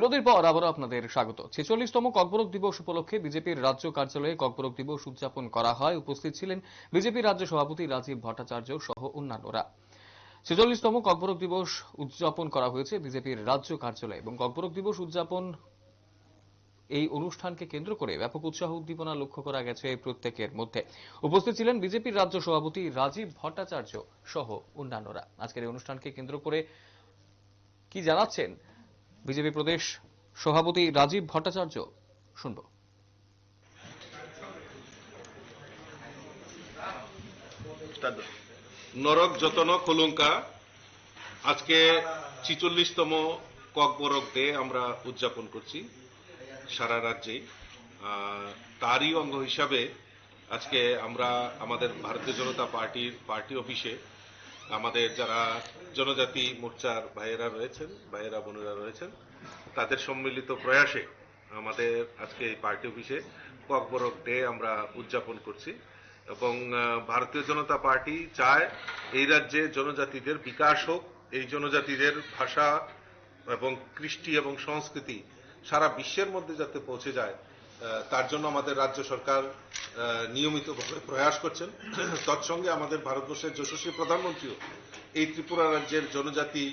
বিরতির পর আবারও আপনাদের স্বাগত। ছেচল্লিশতম কর্পোরক দিবস উপলক্ষে বিজেপির রাজ্য কার্যালয়ে কর্পোরক দিবস উদযাপন করা হয়। উপস্থিত ছিলেন বিজেপির রাজ্য সভাপতি রাজীব ভট্টাচার্য সহ অন্যান্যরা। ছেচল্লিশতম কর্পোরক দিবস উদযাপন করা হয়েছে বিজেপির রাজ্য কার্যালয়ে এবং কর্পোরক দিবস উদযাপন এই অনুষ্ঠানকে কেন্দ্র করে ব্যাপক উৎসাহ উদ্দীপনা লক্ষ্য করা গেছে প্রত্যেকের মধ্যে। উপস্থিত ছিলেন বিজেপির রাজ্য সভাপতি রাজীব ভট্টাচার্য সহ অন্যান্যরা। আজকের এই অনুষ্ঠানকে কেন্দ্র করে কি জানাচ্ছেন বিজেপি প্রদেশ সভাপতি রাজীব ভট্টাচার্য শুনব। নরক যতন কলঙ্কা আজকে ছিচল্লিশতম ককবরক ডে আমরা উদযাপন করছি সারা রাজ্যে। তারই অঙ্গ হিসাবে আজকে আমরা আমাদের ভারতীয় জনতা পার্টির পার্টি অফিসে আমাদের যারা জনজাতি মোর্চার ভাইয়েরা রয়েছেন, ভাইয়েরা, বোনেরা রয়েছেন, তাদের সম্মিলিত প্রয়াসে আমাদের আজকে এই পার্টি অফিসে ককবরক ডে আমরা উদযাপন করছি এবং ভারতীয় জনতা পার্টি চায় এই রাজ্যে জনজাতিদের বিকাশ হোক, এই জনজাতিদের ভাষা এবং কৃষ্টি এবং সংস্কৃতি সারা বিশ্বের মধ্যে যাতে পৌঁছে যায়। তার জন্য আমাদের রাজ্য সরকার নিয়মিতভাবে প্রয়াস করছেন। তৎসঙ্গে আমাদের ভারতবর্ষের যশস্বী প্রধানমন্ত্রীও এই ত্রিপুরা রাজ্যের জনজাতি,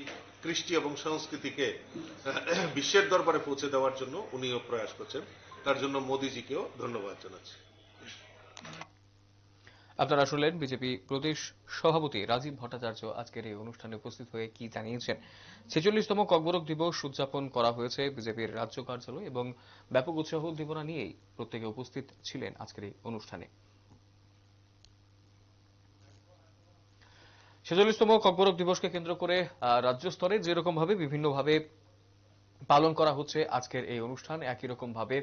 কৃষ্টি এবং সংস্কৃতিকে বিশ্বের দরবারে পৌঁছে দেওয়ার জন্য উনিও প্রয়াস করছেন। তার জন্য মোদিজিকেও ধন্যবাদ জানাচ্ছি। আপনারা শুনলেন বিজেপি প্রদেশ সভাপতি রাজীব ভট্টাচার্য আজকের এই অনুষ্ঠানে উপস্থিত হয়ে কি জানিয়েছেন। ছেচল্লিশতম ককবরক দিবস উদযাপন করা হয়েছে বিজেপির রাজ্য কার্যালয় এবং ব্যাপক উৎসাহ উদ্দীপনা নিয়েই প্রত্যেকে উপস্থিত ছিলেন আজকের এই অনুষ্ঠানে। ছেচল্লিশতম ককবরক দিবসকে কেন্দ্র করে রাজ্য স্তরে যেরকম ভাবে বিভিন্নভাবে পালন করা হচ্ছে আজকের এই অনুষ্ঠান। একই রকম ভাবে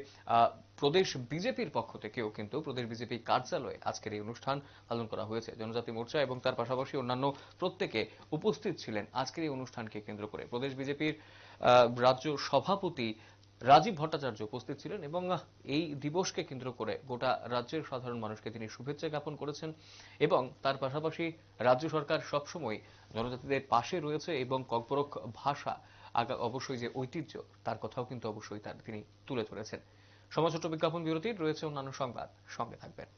প্রদেশ বিজেপির পক্ষ থেকেও কিন্তু প্রদেশ বিজেপি কার্যালয়ে আজকের এই অনুষ্ঠান পালন করা হয়েছে। জনজাতি মোর্চা এবং তার পাশাপাশি অন্যান্য প্রত্যেকে উপস্থিত ছিলেন আজকের এই অনুষ্ঠানকে কেন্দ্র করে। প্রদেশ বিজেপির রাজ্য সভাপতি রাজীব ভট্টাচার্য উপস্থিত ছিলেন এবং এই দিবসকে কেন্দ্র করে গোটা রাজ্যের সাধারণ মানুষকে তিনি শুভেচ্ছা জ্ঞাপন করেছেন এবং তার পাশাপাশি রাজ্য সরকার সবসময় জনজাতিদের পাশে রয়েছে এবং কর্পোরক ভাষা আগা, অবশ্যই যে ঐতিহ্য, তার কথাও কিন্তু অবশ্যই তার তিনি তুলে ধরেছেন। সমাজ ছোট বিজ্ঞাপন বিরতির, রয়েছে অন্যান্য সংবাদ। সঙ্গে থাকবেন।